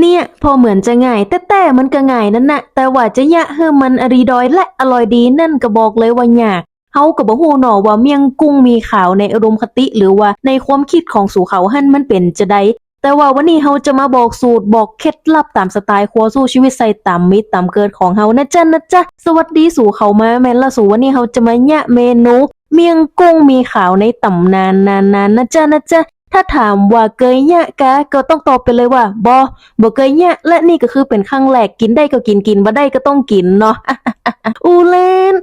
เนี่ย พอเหมือนจะง่าย แต่แต่มันก็ง่ายนั่นนะแต่ว่าจะยะให้มันอรีดอยและอร่อยดีนั่นก็บอกเลยว่ายากเฮาก็บ่ฮู้หนอว่าเมียงกุ้งมีขาวในอุดมณ์คติ หรือว่าในความคิดของสู่เขาหั่นมันเป็นจะได้แต่ว่าวันนี้เฮาจะมาบอกสูตรบอกเคล็ดลับตามสไตล์ครัวสู้ชีวิตใส่ตามมิตรตามเกิดของเฮานะจ๊ะนะจ๊ะสวัสดีสู่เขามาแม่นละสู่วันนี้เฮาจะมาแยะเมนู เมียงกุ้งมีขาวในตำนานนานๆนะจ๊ะนะจ๊ะ ถ้าถามว่าเกยเนี่ยกะก็ต้องตอบไปเลยว่าบอบอเกยยและนี่ก็คือเป็นครั้งแรกกินได้ก็กินกินบ่ได้ก็ต้องกินเนาะอูเล่น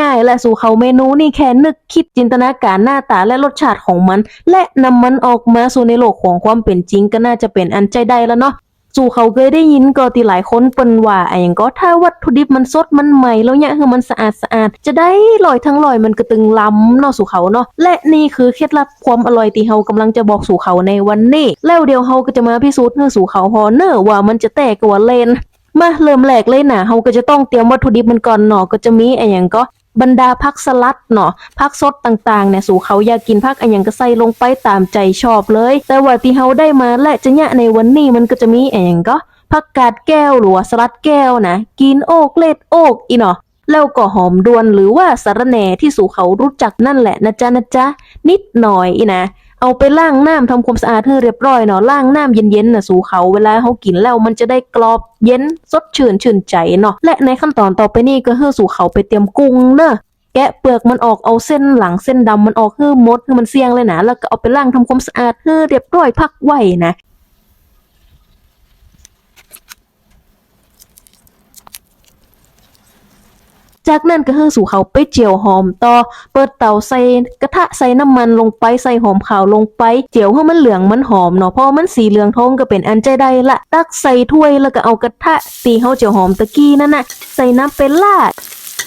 ง่ายๆ และสู่เขาเมนูนี่แค่นึกคิดจินตนาการหน้าตาและรสชาติของมัน และนำมันออกมาสู่ในโลกของความเป็นจริงก็น่าจะเป็นอันใจได้แล้วเนาะ สู่เขาเคยได้ยินก็ที่หลายคนเปิ้นว่าอะหยังก็ถ้าวัตถุดิบมันสดมันใหม่แล้วเนี่ยคือมันสะอาดสะอาดจะได้ลอยทั้งลอยมันก็ตึงล้ำเนาะสู่เขาเนาะและนี่คือเคล็ดลับความอร่อยที่เฮากำลังจะบอกสู่เขาในวันนี้แล้วเดี๋ยวเฮาก็จะมาพิสูจน์ให้สู่เขาฮอเนอร์ว่ามันจะแตกกว่าเลนมาเริ่มแรกเลยนะเราก็จะต้องเตรียมวัตถุดิบมันก่อนเนาะก็จะมีไรอย่างก็ บรรดาพักสลัดเนาะพักสดต่างๆเนี่ยสู่เขาอยากกินพักอันยังก็ใส่ลงไปตามใจชอบเลย แต่ว่าที่เขาได้มาและจะเนี่ยในวันนี้มันก็จะมีอันย่างก็ผักกาดแก้วหรือว่าสลัดแก้วนะกินโอกเล็ดโอกอีเนาะแล้วก็หอมดวนหรือว่าสารแหน่ที่สู่เขารู้จักนั่นแหละนะจ๊ะนะจ๊ะนิดหน่อยอีนะ เอาไปล้างน้ำทำความสะอาดให้เรียบร้อยเนาะล้างน้ำเย็นๆนะสู่เขาเวลาเขากินแล้วมันจะได้กรอบเย็นสดชื่นชื่นใจเนาะและในขั้นตอนต่อไปนี่ก็ให้สู่เขาไปเตรียมกุ้งเนอะแกะเปลือกมันออกเอาเส้นหลังเส้นดำมันออกให้มดให้มันเสียงเลยนะแล้วก็เอาไปล้างทำความสะอาดให้เรียบร้อยพักไว้นะ จากนั้นก็ให้สู่เขาไปเจียวหอมต่อ เปิดเตาใส่กระทะใส่น้ำมันลงไปใส่หอมขาวลงไป เจียวให้มันเหลืองมันหอมเนาะพราะมันสีเหลืองทองก็เป็นอันใจได้ละ ตักใส่ถ้วยแล้วก็เอากระทะตีเฮาเจียวหอมตะกี้นั่นน่ะใส่น้ำเป็นล่า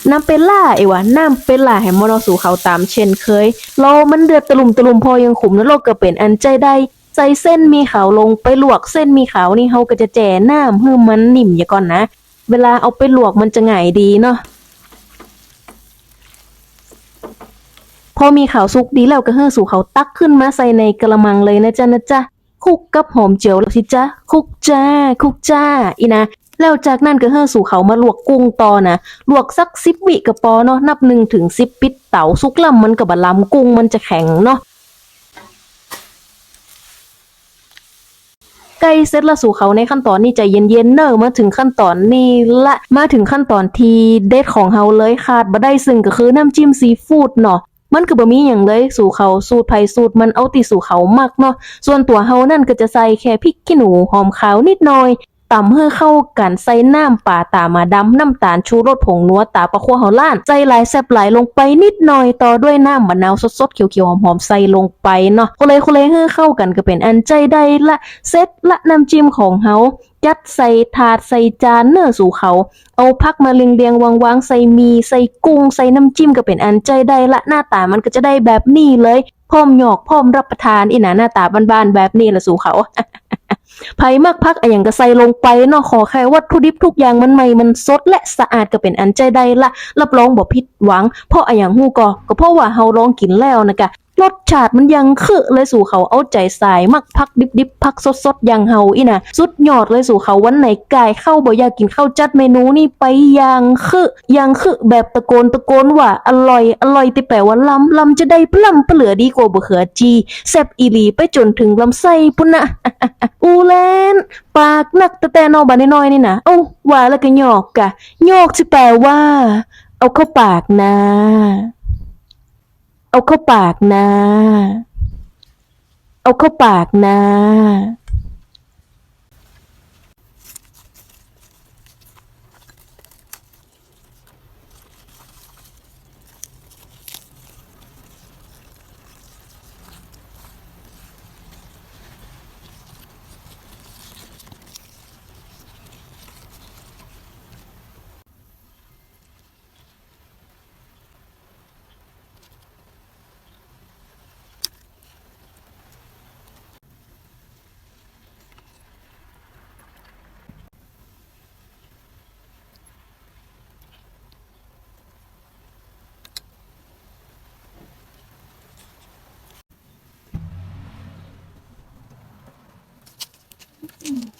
น้ำเป็นล่าไอ้วะน้ำเป็นล่าให้มอนอสู่เขาตามเช่นเคยรอมันเดือดตะลุมตะลุมพอยังขุมแล้วโลกก็เป็นอันใจได้ใส่เส้นมีขาวลงไปลวกเส้นมีขาวนี่เฮาก็จะแจ่น้ำให้มันนิ่มอย่าก่อนนะ เวลาเอาไปลวกมันจะง่ายดีเนาะ อมีข่าวสุกดีแล้วก็เฮือสู่เขาตักขึ้นมาใส่ในกระมังเลยนะจ๊ะนะจ๊ะคุกกับหอมเจียวแล้วสิจ๊ะคุกจ้า คุกจ้าอีนะแล้วจากนั้นก็เฮือสู่เขามาลวกกุ้งต่อนะลวกสักสิบวิก็พอเนาะนับหนึ่งถึงสิบปิดเตาสุกลำมันกับบะลำกุ้งมันจะแข็งเนาะใกล้เสร็จและสู่เขาในขั้นตอนนี้ใจเย็นๆเนอะมาถึงขั้นตอนนี้ละมาถึงขั้นตอนที่เด็ดของเฮาเลยขาดบ่ได้ซึ่งก็คือน้ำจิ้มซีฟู้ดเนาะ มันก็บ่มีหยังเลยสู่เขาสูตรไผ่สูตรมันเอาติสู่เขามากเนาะส่วนตัวเฮานั่นก็จะใส่แค่พริกขี้หนูหอมขาวนิดหน่อย ตำให้เข้ากันใส่น้ำป่าตามาดำน้ำตาลชูรสผงนัวตาปลาคัวเฮาล้านใส่หลายแซ่บหลายลงไปนิดหน่อยต่อด้วยน้ำมะนาวสดๆเขียวๆหอมๆใส่ลงไปเนาะคนเลยคนเลยให้เข้ากันก็เป็นอันใจได้ละเสร็จละน้ำจิ้มของเฮายัดใส่ถาดใส่จานเนื้อสู่เขา เอาพักมาเรียงเรียงๆวางใส่มีใส่กุ้งใส่น้ำจิ้มก็เป็นอันใจได้ละหน้าตามันก็จะได้แบบนี้เลย พร้อมหยอกพร้อมรับประทานอีหนะหน้าตาบ้านๆแบบนี้ละสู่เขา ไผ่มักพักอะอย่างก็ใส่ลงไปเนาะขอแค่วัตถุดิบทุกอย่างมันใหม่มันสดและสะอาดก็เป็นอันใจได้ละรับรองบ่ผิดหวัง เพราะอะอย่างฮู้ก็ก็เพราะว่าเฮาลองกินแล้วนะกะ รสชาติมันยังคือเลยสู่เขาเอาใจใส่มักพักดิบๆพักสดๆอย่างเฮาอีน่ะสุดยอดเลยสู่เขาวันไหนกายเข้าบ่อยากกินข้าวจัดเมนูนี่ไปย่างคือย่างคือแบบตะโกนตะโกนว่าอร่อยอร่อยที่แปลว่าล้ำล้ำจะได้ปล้ำเปลือดีกว่าบะเขือจีแซ่บอีหลีไปจนถึงลำไส้พุ่นนะอูแลนปากนักแต่แต่นอบานน้อยนี่นะเอ้าว่าแล้วก็หยอกกะหยอกสิแปลว่า เอาเข้าปากนะ เอาเข้าปากนะ เอาเข้าปากนะ Mm -hmm.